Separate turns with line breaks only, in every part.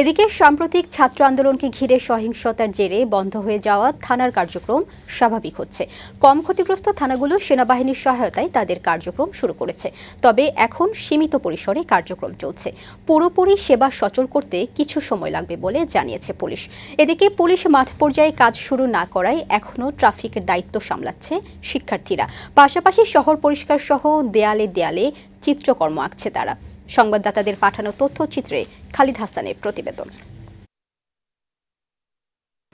এদিকে সাম্প্রতিক ছাত্র আন্দোলনকে ঘিরে সহিংসতার জেরে বন্ধ হয়ে যাওয়া থানার কার্যক্রম স্বাভাবিক হচ্ছে। কম ক্ষতিগ্রস্ত থানাগুলো সেনাবাহিনীর সহায়তায় তাদের কার্যক্রম শুরু করেছে। তবে এখন সীমিত পরিসরে কার্যক্রম চলছে। পুরোপুরি সেবা সচল করতে কিছু সময় লাগবে বলে জানিয়েছে পুলিশ। এদিকে পুলিশ মাঠ পর্যায়ে কাজ শুরু না করায় এখনও ট্রাফিকের দায়িত্ব সামলাচ্ছে শিক্ষার্থীরা। পাশাপাশি শহর পরিষ্কার সহ দেয়ালে দেয়ালে চিত্রকর্ম আঁকছে তারা। সংবাদদাতাদের পাঠানো তথ্যচিত্রে খালিদ হাসানের প্রতিবেদন।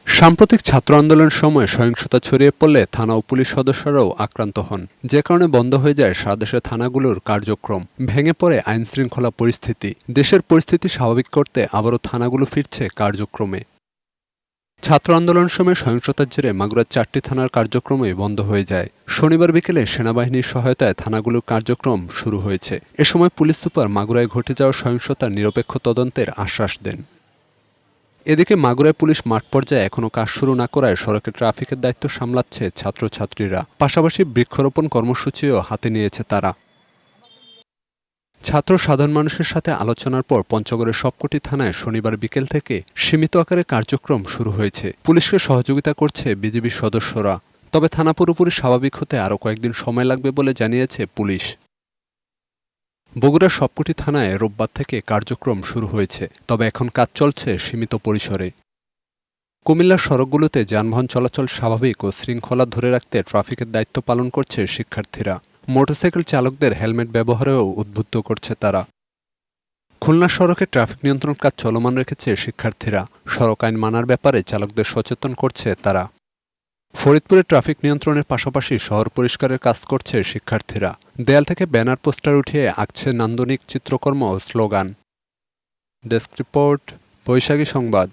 সাম্প্রতিক ছাত্র আন্দোলন সময় সহিংসতা ছড়িয়ে পড়লে থানা ও পুলিশ সদস্যরাও আক্রান্ত হন। যে কারণে বন্ধ হয়ে যায় সারা দেশের থানাগুলোর কার্যক্রম। ভেঙে পড়ে আইনশৃঙ্খলা পরিস্থিতি। দেশের পরিস্থিতি স্বাভাবিক করতে আবারও থানাগুলো ফিরছে কার্যক্রমে। ছাত্র আন্দোলনের সময় সহিংসতার জেরে মাগুরার চারটি থানার কার্যক্রমে বন্ধ হয়ে যায়। শনিবার বিকেলে সেনাবাহিনীর সহায়তায় থানাগুলোর কার্যক্রম শুরু হয়েছে। এ সময় পুলিশ সুপার মাগুরায় ঘটে যাওয়া সহিংসতার নিরপেক্ষ তদন্তের আশ্বাস দেন। এদিকে মাগুরায় পুলিশ মাঠ পর্যায়ে এখনও কাজ শুরু না করায় সড়কে ট্রাফিকের দায়িত্ব সামলাচ্ছে ছাত্রছাত্রীরা। পাশাপাশি বৃক্ষরোপণ কর্মসূচিও হাতে নিয়েছে তারা। ছাত্র সাধারণ মানুষের সাথে আলোচনার পর পঞ্চগড়ের সবকটি থানায় শনিবার বিকেল থেকে সীমিত আকারে কার্যক্রম শুরু হয়েছে। পুলিশকে সহযোগিতা করছে বিজিবির সদস্যরা। তবে থানা পুরোপুরি স্বাভাবিক হতে আরও কয়েকদিন সময় লাগবে বলে জানিয়েছে পুলিশ। বগুড়ার সবকটি থানায় রোববার থেকে কার্যক্রম শুরু হয়েছে, তবে এখন কাজ চলছে সীমিত পরিসরে। কুমিল্লার সড়কগুলোতে যানবাহন চলাচল স্বাভাবিক ও শৃঙ্খলা ধরে রাখতে ট্রাফিকের দায়িত্ব পালন করছে শিক্ষার্থীরা। মোটরসাইকেল চালকদের হেলমেট ব্যবহারেও উদ্বুদ্ধ করছে তারা। খুলনা সড়কে ট্রাফিক নিয়ন্ত্রণ কাজ চলমান রেখেছে শিক্ষার্থীরা। সড়ক আইন মানার ব্যাপারে চালকদের সচেতন করছে তারা। ফরিদপুরে ট্রাফিক নিয়ন্ত্রণের পাশাপাশি শহর পরিষ্কারের কাজ করছে শিক্ষার্থীরা। দেয়াল থেকে ব্যানার, পোস্টার উঠিয়ে আঁকছে নান্দনিক চিত্রকর্ম ও স্লোগান। ডেস্ক রিপোর্ট, বৈশাখী সংবাদ।